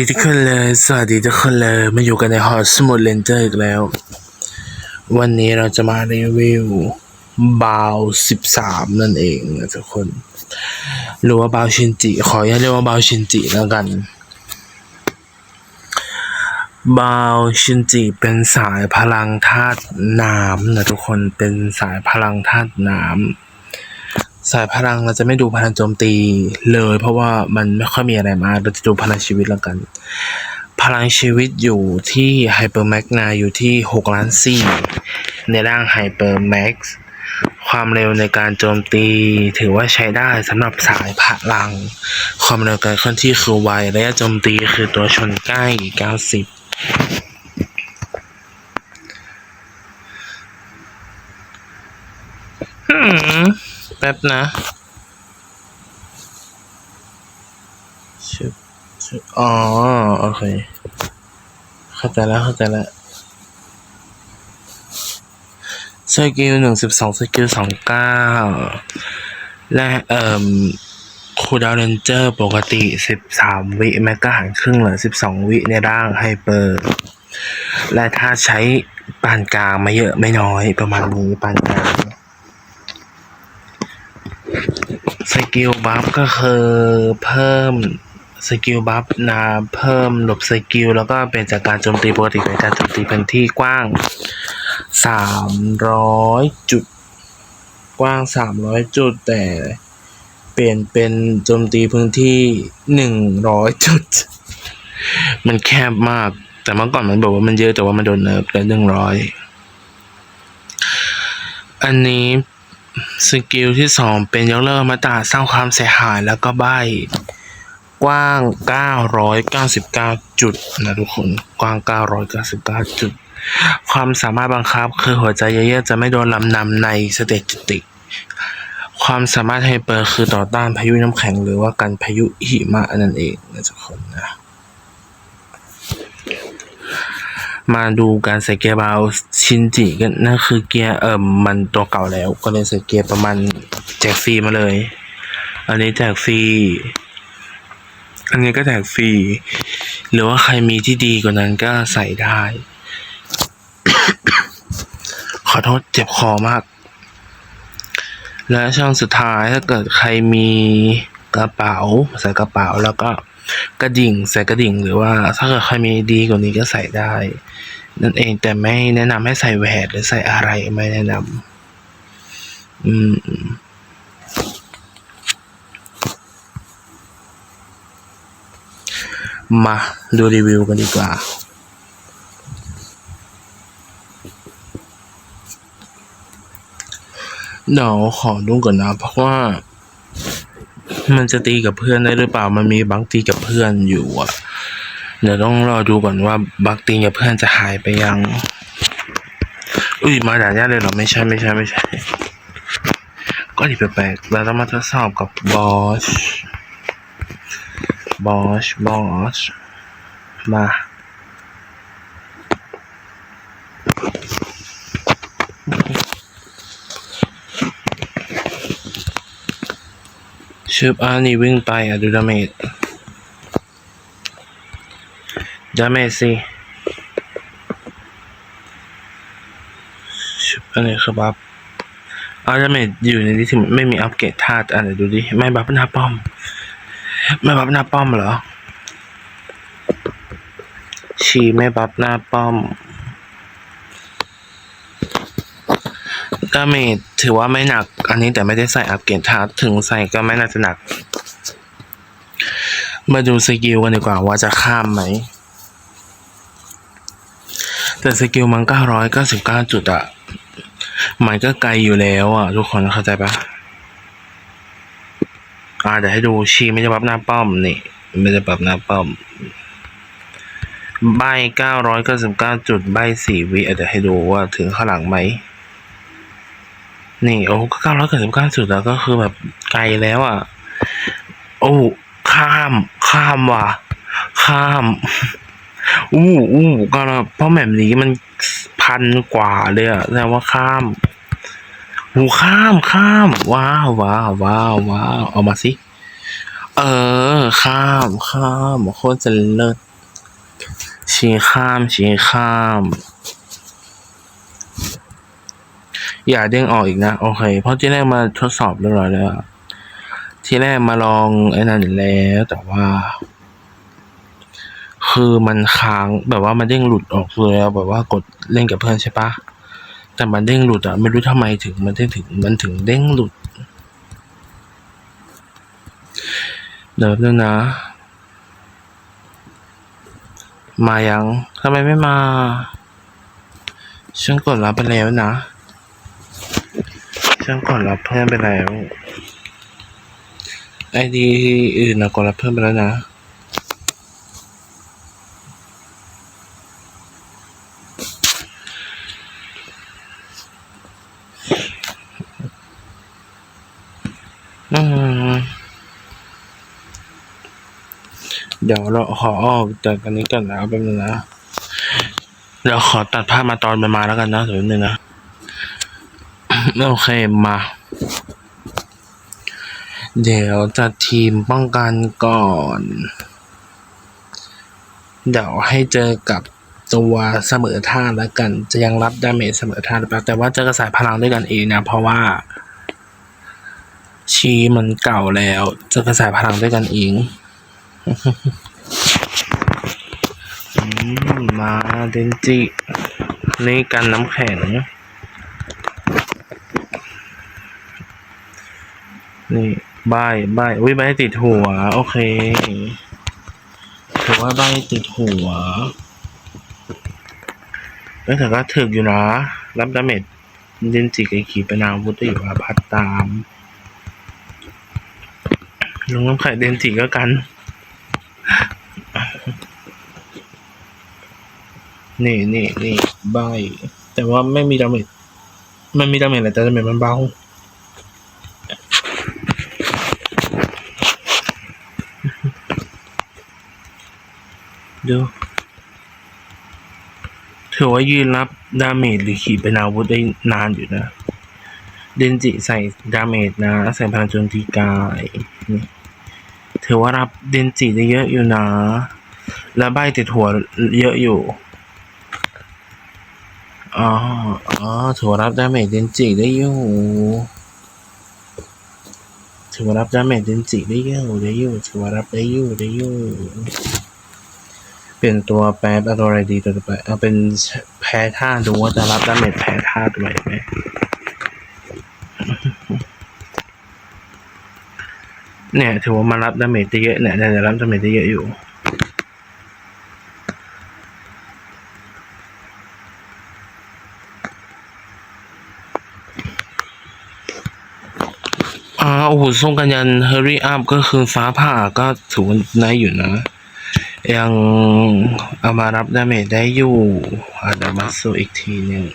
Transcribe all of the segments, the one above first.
ดีทุกคนเลย สวัสดีทุกคนเลย มาอยู่กันในหอสมุดเลนเจอร์อีกแล้ว วันนี้เราจะมารีวิวบาวสิบสามนั่นเองนะทุกคน หรือว่าบาวชินจิ ขออย่าเรียกว่าบาวชินจิแล้วกัน บาวชินจิเป็นสายพลังธาตุน้ำนะทุกคน เป็นสายพลังธาตุน้ำ สายพลังเราจะไม่ดูพลังโจมตีเลย เพราะว่ามันไม่ค่อยมีอะไรมาเราจะดูพลังชีวิตแล้วกัน พลังชีวิตอยู่ที่ไฮเปอร์แม็กนาอยู่ที่6ล้าน4ในร่างไฮเปอร์แม็กซ์ความเร็วในการโจมตีถือว่าใช้ได้สำหรับสายพลัง ความเร็วการเคลื่อนที่คือไวระยะโจมตีคือตัวชนใกล้ 90หืม แป๊บนะชึบชึบอ๋อ โอเค เข้าใจแล้ว เข้าใจแล้วสกิลหนึ่งสิบสองสกิลสองเก้าและเอ่อคูดาวเรนเจอร์ปกติสิบสามวิแม็กก็หารครึ่งเหลือสิบสองวิในร่างไฮเปอร์ และถ้าใช้ปานกลางไม่เยอะไม่น้อยประมาณนี้ปานกลาง ส กิลบัฟก็คือเพิ่มสกิลบัฟนาเพิ่มหลบสกิลแล้วก็เป็นจากการโจมตีปกติเป็นการโจมตีพื้นที่กว้างสามร้อยจุด กว้างสามร้อยจุด แต่เปลี่ยนเป็นโจมตีพื้นที่หนึ่งร้อยจุด มันแคบมาก แต่เมื่อก่อนมันบอกว่ามันเยอะแต่ว่ามันโดนเนิร์ฟแล้วหนึ่งร้อยอันนี้ สกิลที่สองเป็นยกเลิกมาตราสร้างความเสียหายแล้วก็ใบ กว้าง 999 จุดนะทุกคนกว้าง 999 จุด ความสามารถบังคับคือหัวใจเยอะๆจะไม่โดนลำนำในสเตจจุติความสามารถไฮเปอร์คือต่อต้านพายุน้ำแข็งหรือว่ากันพายุหิมะนั่นเองนะทุกคนนะ มาดูการใส่เกียร์เบาชินจิกันนั่นคือเกียร์เอ่มมันตัวเก่าแล้ว ก็เลยใส่เกียร์ประมาณแจกฟรีมาเลย อันนี้แจกฟรีอันนี้ก็แจกฟรีหรือว่าใครมีที่ดีกว่านั้นก็ใส่ได้ ขอโทษเจ็บคอมาก และช่องสุดท้ายถ้าเกิดใครมีกระเป๋าใส่กระเป๋าแล้วก็ กระดิ่งใส่กระดิ่งหรือว่าถ้าเกิดใครมีดีกว่านี้ก็ใส่ได้ นั่นเองแต่ไม่แนะนำให้ใส่แหวนหรือใส่อะไรไม่แนะนำอืมมาดูรีวิวกันดีกว่า เดี๋ยวขอดูก่อนนะ เพราะว่า มันจะตีกับเพื่อนได้หรือเปล่า มันมีบังตีกับเพื่อนอยู่อะ เดี๋ยวต้องรอดูก่อนว่าบักตีกับเพื่อนจะหายไปยัง อุ้ยมาด่านยากเลยเหรอ ไม่ใช่ไม่ใช่ไม่ใช่ ก็ดีแปลกๆเราต้องมาทดสอบกับบอส บอส บอส มา ชืบอ่านี่วิ่งไปอะดูดาเมจดาเมจสิชืบอันนี้คือบัฟอาดาเมจอยู่ในที่ไม่มีอัปเกรดธาตุอะเดี๋ยวดูดิ ไม่บัฟหน้าป้อม ไม่บัฟหน้าป้อมเหรอ ชีไม่บัฟหน้าป้อม ดาเมจถือว่าไม่หนัก อันนี้แต่ไม่ได้ใส่อัปเกรดธาตุถึงใส่ก็ไม่น่าจะหนัก มาดูสกิลกันดีกว่าว่าจะข้ามไหม แต่สกิลมันเก้าร้อยเก้าสิบเก้าจุดอะมันก็ไกลอยู่แล้วอะทุกคนเข้าใจปะอ่าเดี๋ยวให้ดูชีไม่จะบับหน้าป้อมนี่ไม่จะบับหน้าป้อม ใบเก้าร้อยเก้าสิบเก้าจุดใบสี่วิอะเดี๋ยวให้ดูว่าถึงข้างหลังไหม นี่โอ้เก้าร้อยเก้าสิบเก้าจุดแล้วก็คือแบบไกลแล้วอะ โอ้ข้ามข้ามว่ะ ข้าม อู้อู้ก็เพราะแบบนี้มันพันกว่าเลยอะแสดงว่าข้ามหูข้ามข้าม ว้าวว้าวว้าวว้าวเอามาสิเออ ข้ามข้ามโคตรจะเลิศชี้ข้ามชี้ข้าม อย่าเด้งออกอีกนะโอเค เพราะที่แรกมาทดสอบเรียบร้อยแล้ว ที่แรกมาลองไอ้นั่นแล้ว แต่ว่า คือมันค้างแบบว่ามันเด้งหลุดออกเลยแบบว่ากดเล่นกับเพื่อนใช่ปะแต่มันเด้งหลุดอะไม่รู้ทำไมถึงมันเด้งถึงมันถึงเด้งหลุดเดี๋ยวนึงนะมายังทำไมไม่มา ฉันกดรับไปแล้วนะ ฉันกดรับเพื่อนไปแล้วไอดีอื่นนะกดรับเพื่อนไปแล้วนะเดี๋ยวเราขอออกจากกันนี้ก่อนนะแป๊บนึงนะ เดี๋ยวขอตัดภาพมาตอนมันมาแล้วกันนะเดี๋ยวนิดนึงนะ โอเคมา เดี๋ยวจะทีมป้องกันก่อน เดี๋ยวให้เจอกับตัวเสมอท่าแล้วกัน จะยังรับดาเมจเสมอท่าหรือเปล่าแต่ว่าเจอกระสายพลังด้วยกันเองนะ เพราะว่า ชีมันเก่าแล้วเจอกระสายพลังด้วยกันเองอืมมาเดนจินี่กันน้ำแข็ง นี่ใบใบอุ้ยใบติดหัว โอเคถือว่าใบติดหัวแล้วแต่ก็ถึกอยู่นะ รับดาเมจเดนจิกับขีปนาวุธได้อยู่อาพัดตามลงน้ำไข่เดนจิก็กัน นี่นี่นี่ใบแต่ว่าไม่มีดาเมจมันมีดาเมจแหละแต่ดาเมจมันเบา ดูถือว่ายืนรับดาเมจหรือขีปนาวุธได้นานอยู่นะ เดนจิใส่ดาเมจนะ ใส่พลังโจมตีกายนี่ถือว่ารับเดนจิได้เยอะอยู่นะ แล้วใบติดหัวเยอะอยู่ อ๋อ อ๋อ ถือว่ารับดาเมจเดนจิได้อยู่ ถือว่ารับดาเมจเดนจิได้เยอะได้อยู่ถือว่ารับได้อยู่ได้อยู่ เปลี่ยนตัวแป๊บเอาตัวอะไรดีตัวต่อไปเอาเป็นแพ้ท่าดูว่าจะรับดาเมจแพ้ท่าไหวไหมเนี่ยถือว่ามารับดาเมจได้เยอะเนี่ยเนี่ยรับดาเมจได้เยอะอยู่อ่าโอ้โหทรงกันยัน hurry up ก็คือฟ้าผ่าก็ถือว่าได้อยู่นะ ยังเอามารับดาเมจได้อยู่อาดี๋ยวมาสู้อีกทีหนึ่ง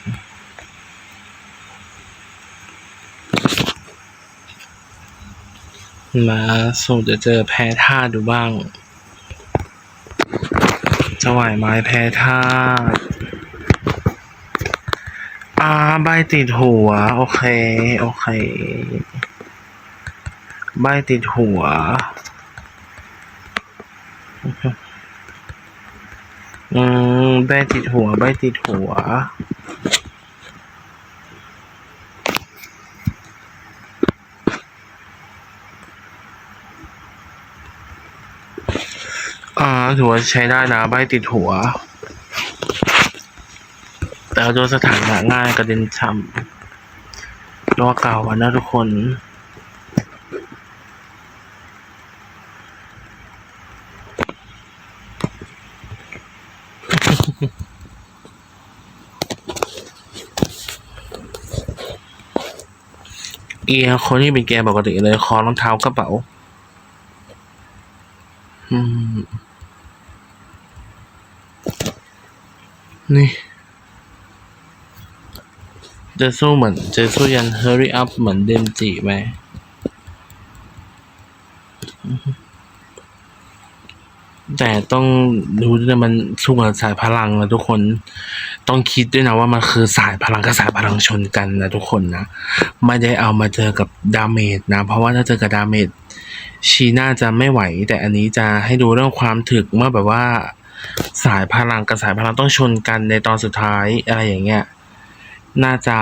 มาสู้จะเจอแพ้ท่าดูบ้างจะไหวไหมแพ้ท่าอาใบติดหัว โอเค โอเค ใบติดหัว อืมใบติดหัวใบติดหัว อ่าถือว่าใช้ได้นะใบติดหัว แต่โดนสถานะง่ายกระเด็นช้ำตัวเก่าอะนะทุกคน เอียร์คนนี้เป็นแกร์ปกติเลยคอรองเท้ากระเป๋า อืม นี่จะสู้เหมือนจะสู้ยัน hurry up เหมือนเดนจิไหมแต่ต้องดูด้วยมันสู้กับสายพลังนะทุกคน ต้องคิดด้วยนะว่ามันคือสายพลังกับสายพลังชนกันนะทุกคนนะไม่ได้เอามาเจอกับดาเมจนะ เพราะว่าถ้าเจอกับดาเมจชีน่าจะไม่ไหว แต่อันนี้จะให้ดูเรื่องความถึกเมื่อแบบว่าสายพลังกับสายพลังต้องชนกันในตอนสุดท้ายอะไรอย่างเงี้ยน่าจะ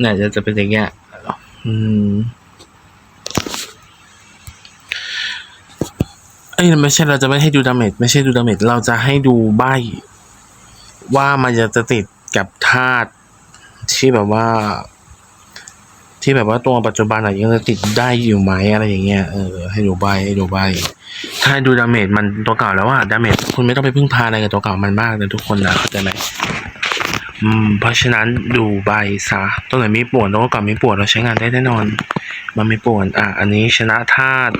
เนี่ยจะจะเป็นอย่างเงี้ยอืมเอ้ยไม่ใช่เราจะไม่ให้ดูดาเมจไม่ใช่ดูดาเมจเราจะให้ดูใบ ว่ามันจะจะติดกับธาตุที่แบบว่า ที่แบบว่าตัวปัจจุบันอะยังจะติดได้อยู่ไหมอะไรอย่างเงี้ยเออให้ดูใบให้ดูใบถ้าดูดาเมจมันตัวเก่าแล้วว่าดาเมจคุณไม่ต้องไปพึ่งพาอะไรกับตัวเก่ามันมากนะทุกคนนะเข้าใจไหมอืมเพราะฉะนั้นดูใบซะตัวไหนมีปวนตัวเก่ามีปวนเราใช้งานได้แน่นอน มันไม่ปวนอะอันนี้ชนะธาตุ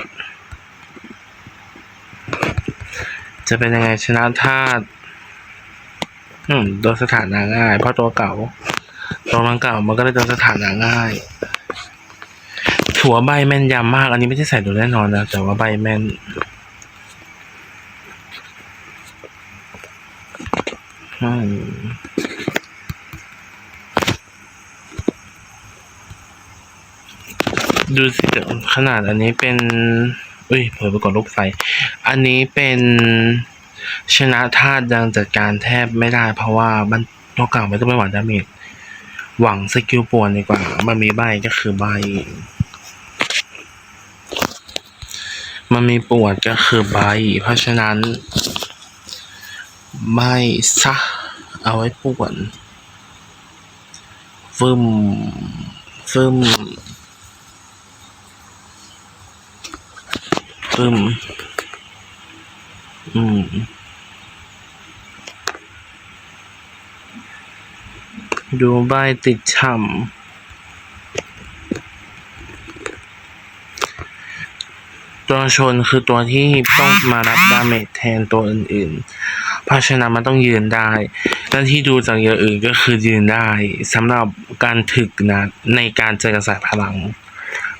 จะเป็นยังไงชนะธาตุ อืมโดนสถานะง่าย เพราะตัวเก่า ตัวมันเก่ามันก็เลยโดนสถานะง่ายถือว่าใบแม่นยำมาก อันนี้ไม่ใช่ใส่ดูแน่นอนนะ แต่ว่าใบแม่น ดูสิขนาดอันนี้เป็น อุ้ยเผลอไปกดลูกไฟ อันนี้เป็น ชนะธาตุยังจัดการแทบไม่ได้เพราะว่ามันตัวเก่าไม่ต้องไปหวังดาเมจหวังสกิลป่วนดีกว่า มันมีใบก็คือใบ มันมีปวดก็คือใบ เพราะฉะนั้นใบซะเอาไว้ป่วนฟึมฟึมฟึมอืม ดูใบติดช่ำตัวชนคือตัวที่ต้องมารับดาเมจแทนตัวอื่นๆ เพราะฉะนั้นมันต้องยืนได้และที่ดูจากอย่างอื่นก็คือยืนได้สำหรับการถึกนะในการเจอกับสายพลัง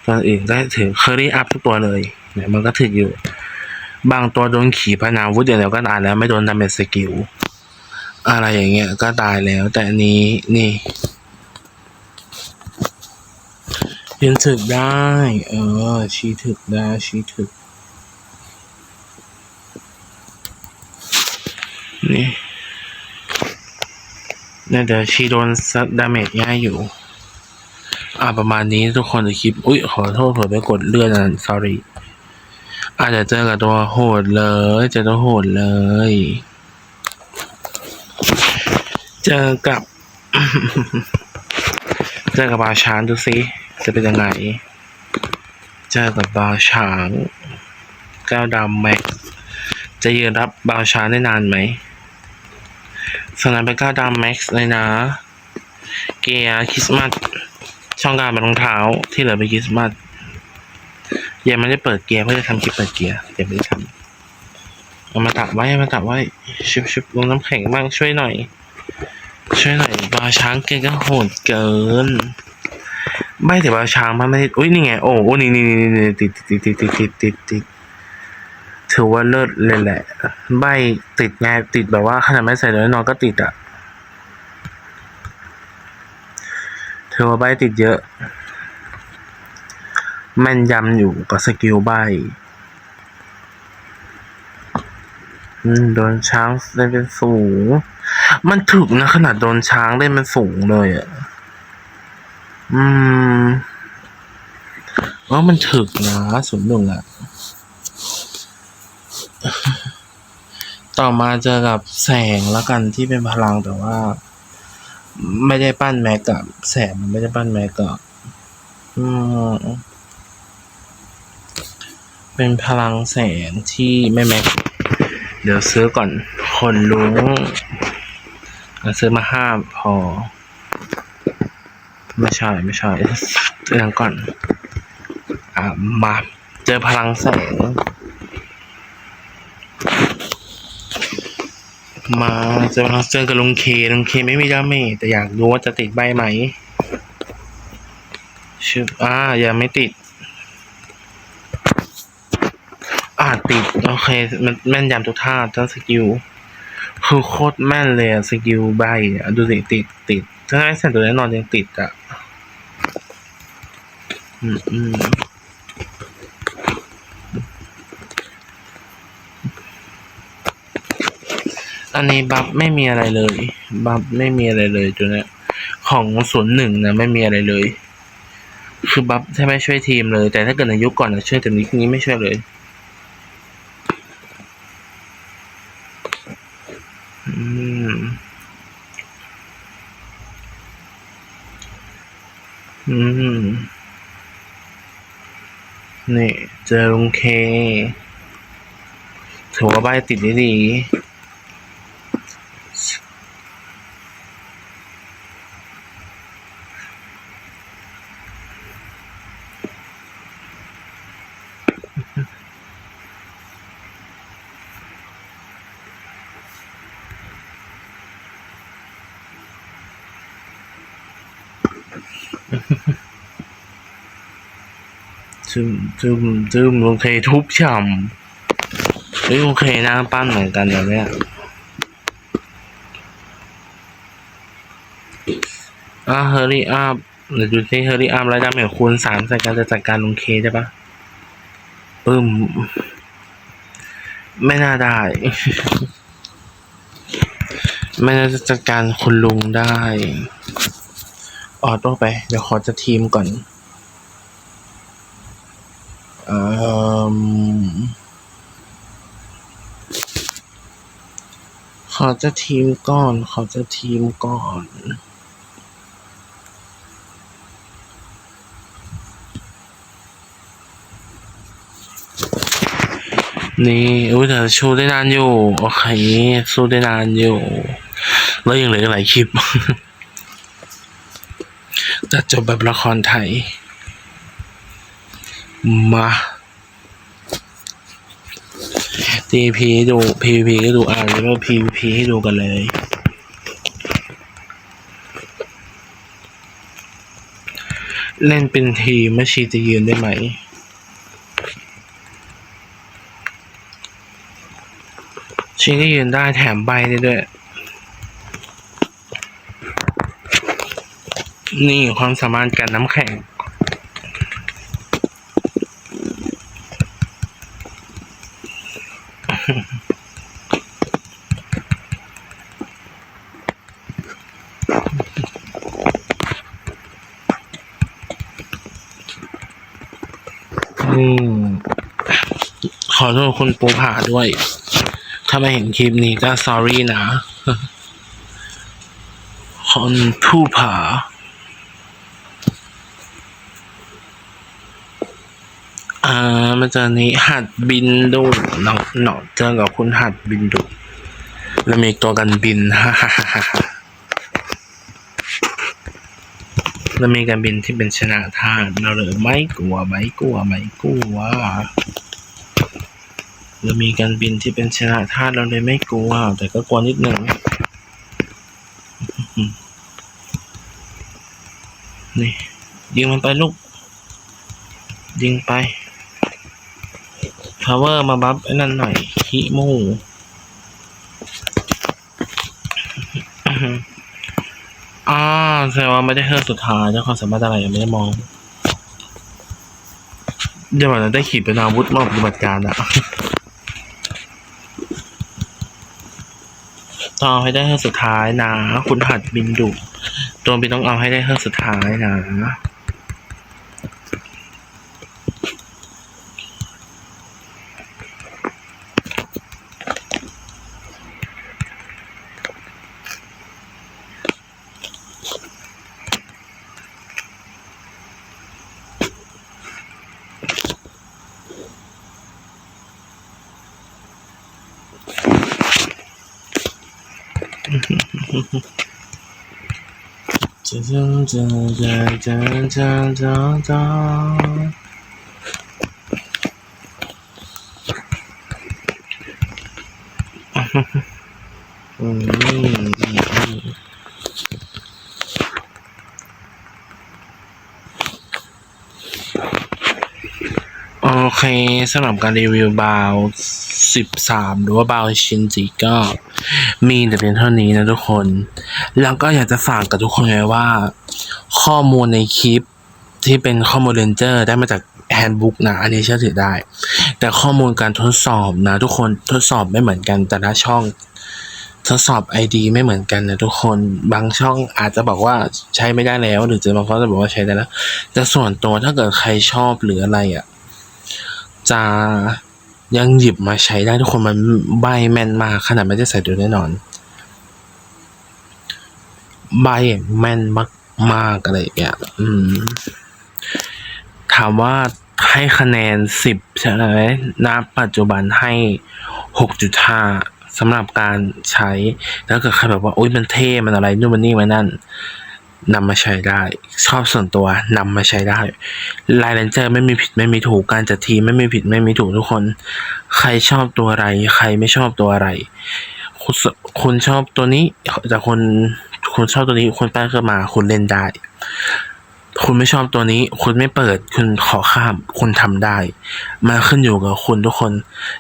ตัวอื่นก็ถือเคอรี่อัพทุกตัวเลยเนี่ยมันก็ถึกอยู่ บางตัวโดนขี่พนาวุธอย่างเดียวก็ตายแล้วไม่โดนดาเมจสกิล อะไรอย่างเงี้ยก็ตายแล้วแต่อันนี้นี่ยืนถึกได้ เออ ชีถึกได้ ชีถึก นี่เนี่ยเดี๋ยวชีโดนซัดดาเมจง่ายอยู่ อ่าประมาณนี้ทุกคนจะคลิป อุ้ยขอโทษเผื่อไปกดเลื่อนนะ sorry อาจจะเจอกับตัวโหดเลย เจอตัวโหดเลย เจอกับ เจอกับบาช้างดูสิจะเป็นยังไง เจอกับบาช้างแก้วดำแม็ก จะยืนรับบาช้างได้นานไหมสนามเป็นก้าวดำแม็กซ์เลยนะ เกียร์คริสต์มาสช่องการเป็นรองเท้าที่เหลือเป็นคริสต์มาสยังไม่ได้เปิดเกียร์เพื่อจะทำคลิปเปิดเกียร์ยังไม่ได้ทำเอามาตักไว้มาตักไว้ชิบชิบลงน้ำแข็งบ้างช่วยหน่อย ช่วยหน่อยบาช้างเกก็โหดเกิน ไม่แต่บาช้างมันไม่ได้อุ้ยนี่ไงโอ้โอ้นี่นี่นี่นี่ติดติดติดติดติดติดติดถือว่าเลิศเลยแหละ ใบติดไงติดแบบว่าขนาดไม่ใส่เลยนอนก็ติดอะถือว่าใบติดเยอะ แม่นยำอยู่กับสกิลใบอืมโดนช้างได้เป็นสูง มันถึกนะขนาดโดนช้างได้มันสูงเลยอะ อืมว่ามันถึกนะศูนย์หนึ่งอะ ต่อมาเจอกับแสงแล้วกันที่เป็นพลังแต่ว่า ไม่ได้ปั้นแม็กกับแสงมันไม่ได้ปั้นแม็กกับอืมเป็นพลังแสงที่ไม่แม็ก เดี๋ยวซื้อก่อน คนลุง เอาซื้อมาห้าพอ ไม่ใช่ไม่ใช่เตือนก่อน อะมาเจอพลังแสง มาเจอพลังเจอกับลุงเคลุงเคไม่มีดาเมจแต่อยากรู้ว่าจะติดใบไหมชึบอ่ายังไม่ติด อ่าติด โอเค มันแม่นยำทุกท่าทั้งสกิล คือโคตรแม่นเลยอะสกิลใบอะดูสิติดติดถ้าให้เสร็จตัวแน่นอนยังติดอะอืมอืมอันนี้บัฟไม่มีอะไรเลย บัฟไม่มีอะไรเลยตัวเนี้ของศูนย์หนึ่งนะไม่มีอะไรเลย คือบัฟแทบไม่ช่วยทีมเลย แต่ถ้าเกิดในยุคก่อนนะช่วยแต่นี้นี้ไม่ช่วยเลย อืมอืม นี่ เจอลุงเค ถือว่าใบติดได้ดี ซึมซึมซึมโอเคทุบฉ่ำเฮ้ยโอเคหน้าปั้นเหมือนกันนะเนี่ยอะเฮอรี่อัพเดี๋ยวดูที่เฮอรี่อัพแล้วดาเมจคูณสามใส่การจะจัดการลุงเคได้ปะปึ้ม ไม่น่าได้ ไม่น่าจะจัดการคุณลุงได้ ออโต้ไป เดี๋ยวขอจะทีมก่อน ขอจะทีมก่อน ขอจะทีมก่อนนี่อุ้ยแต่ชูได้นานอยู่ โอเค สู้ได้นานอยู่ แล้วยังเหลืออีกหลายคลิปจะจบแบบละครไทย มา TP ให้ดู PVP ก็ดูอ่านแล้ว PVP ให้ดูกันเลยเล่นเป็นทีมไม่ชีจะยืนได้ไหม ชีก็ยืนได้แถมใบได้ด้วย นี่ความสามารถการน้ำแข็ง อืม ขอ โทษคุณปูผาด้วย ถ้าไม่เห็นคลิปนี้ก็ sorry นะคนผู้ผาอ่ามันจะนี้หัดบินดูเนาะเนาะเจอกับคุณหัดบินดู แล้วมีตัวกันบินฮ่าฮ่าฮ่าฮ่าฮ่าแล้วมีการบินที่เป็นชนะทานเราเลยไม่กลัวไม่กลัวไม่กลัว เรามีการบินที่เป็นชนะทาเราเลยไม่กลัว แต่ก็กลัวนิดหนึ่งนี่ยิงมันไปลูก ยิงไป power มาบัฟไอ้นั่นหน่อยฮิมูอ่าแสดงว่าไม่ได้เฮือกสุดท้ายเจ้าความสามารถอะไรยังไม่ได้มองเดี๋ยวมันได้ขีดเป็นอาวุธมาปฏิบัติการอะ ต้องเอาให้ได้เฮือกสุดท้ายนะ คุณหัดบินดุตัวบินต้องเอาให้ได้เฮือกสุดท้ายนะ จ้าจ้าจ้าจ้าจ้าจ้าจ้าอืมโอเคสำหรับการรีวิวบาวสิบสามหรือว่าบาวชินจิก็ มีแต่เพียงเท่านี้นะทุกคน แล้วก็อยากจะฝากกับทุกคนไว้ว่า ข้อมูลในคลิปที่เป็นข้อมูลเรนเจอร์ได้มาจากแฮนด์บุ๊กนะ อันนี้เชื่อถือได้ แต่ข้อมูลการทดสอบนะ ทุกคนทดสอบไม่เหมือนกันแต่ละช่องทดสอบ ID ไม่เหมือนกันนะทุกคนบางช่องอาจจะบอกว่าใช้ไม่ได้แล้ว หรือจะบางคนจะบอกว่าใช้ได้แล้วแต่ส่วนตัวถ้าเกิดใครชอบหรืออะไรอะจะ ยังหยิบมาใช้ได้ทุกคนมันใบแม่นมากขนาดไม่ได้ใส่ดูแน่นอน ใบแม่นมากมากอะไรอย่างเงี้ยอืม ถามว่าให้คะแนนสิบใช่ไหมณปัจจุบันให้หกจุดห้าสำหรับการใช้ แล้วเกิดใครแบบว่าโอุ้ยมันเท่ มันอะไรนู่นมันนี่มันนั่น นำมาใช้ได้ ชอบส่วนตัวนำมาใช้ได้ไลายเลนเจอร์ไม่มีผิดไม่มีถูกการจัดทีไม่มีผิดไม่มีถูกทุกคน ใครชอบตัวอะไร ใครไม่ชอบตัวอะไร คุณคุณชอบตัวนี้แต่คนคุณชอบตัวนี้คุณแป้งขึ้นมาคุณเล่นได้ คุณไม่ชอบตัวนี้ คุณไม่เปิด คุณขอข้าม คุณทำได้ มันขึ้นอยู่กับคุณทุกคน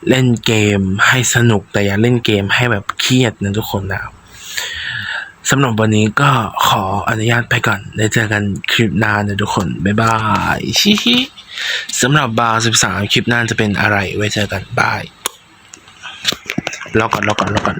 เล่นเกมให้สนุกแต่อย่าเล่นเกมให้แบบเครียดนะทุกคนนะ สำหรับวันนี้ก็ขออนุญาตไปก่อนได้เจอกันคลิปหน้านะทุกคน บ๊ายบายชิฮิสำหรับบาร์สิบสามคลิปหน้าจะเป็นอะไรไว้เจอกันบายรอก่อนรอก่อนรอก่อน